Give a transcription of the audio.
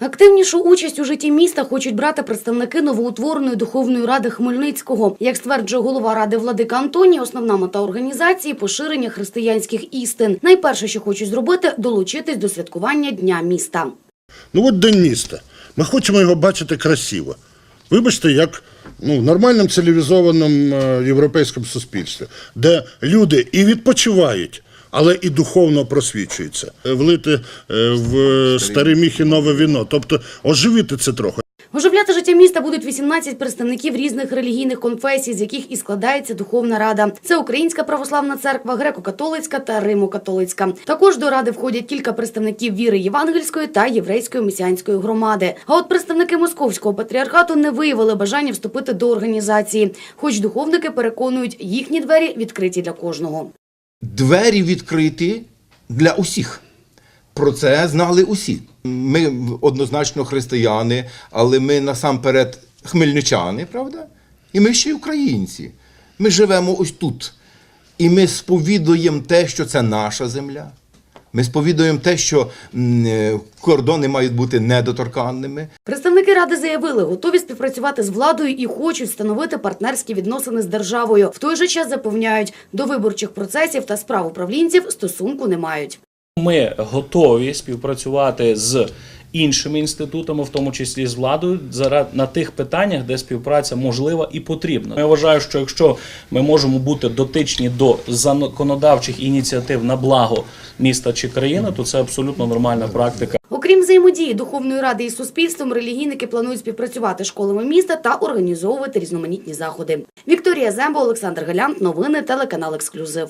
Активнішу участь у житті міста хочуть брати представники новоутвореної духовної ради Хмельницького. Як стверджує голова ради Владика Антоній, основна мета організації поширення християнських істин. Найперше, що хочуть зробити, долучитись до святкування дня міста. Ну от День міста. Ми хочемо його бачити красиво. Вибачте, як ну, в нормальному цивілізованому е, європейському суспільстві, де люди і відпочивають, але і духовно просвічуються. Е, Влити е, в старі міхи нове віно, тобто оживити це трохи. Оживляти життя міста будуть 18 представників різних релігійних конфесій, з яких і складається Духовна Рада. Це Українська православна церква, греко-католицька та римо-католицька. Також до ради входять кілька представників віри євангельської та єврейської месіанської громади. А от представники московського патріархату не виявили бажання вступити до організації, хоч духовники переконують, їхні двері відкриті для кожного. Двері відкриті для усіх. Про це знали усі. Ми однозначно християни, але ми насамперед хмельничани, правда? І ми ще й українці. Ми живемо ось тут. І ми сповідуємо те, що це наша земля. Ми сповідуємо те, що е, кордони мають бути недоторканними. Представники ради заявили, готові співпрацювати з владою і хочуть встановити партнерські відносини з державою. В той же час запевняють, до виборчих процесів та справ управлінців стосунку не мають. Ми готові співпрацювати з іншими інститутами, в тому числі з владою, на тих питаннях, де співпраця можлива і потрібна. Я вважаю, що якщо ми можемо бути дотичні до законодавчих ініціатив на благо міста чи країни, то це абсолютно нормальна практика. Взаємодії Духовної ради із суспільством, релігійники планують співпрацювати з школами міста та організовувати різноманітні заходи. Вікторія Зембо, Олександр Галянт. Новини телеканал Ексклюзив.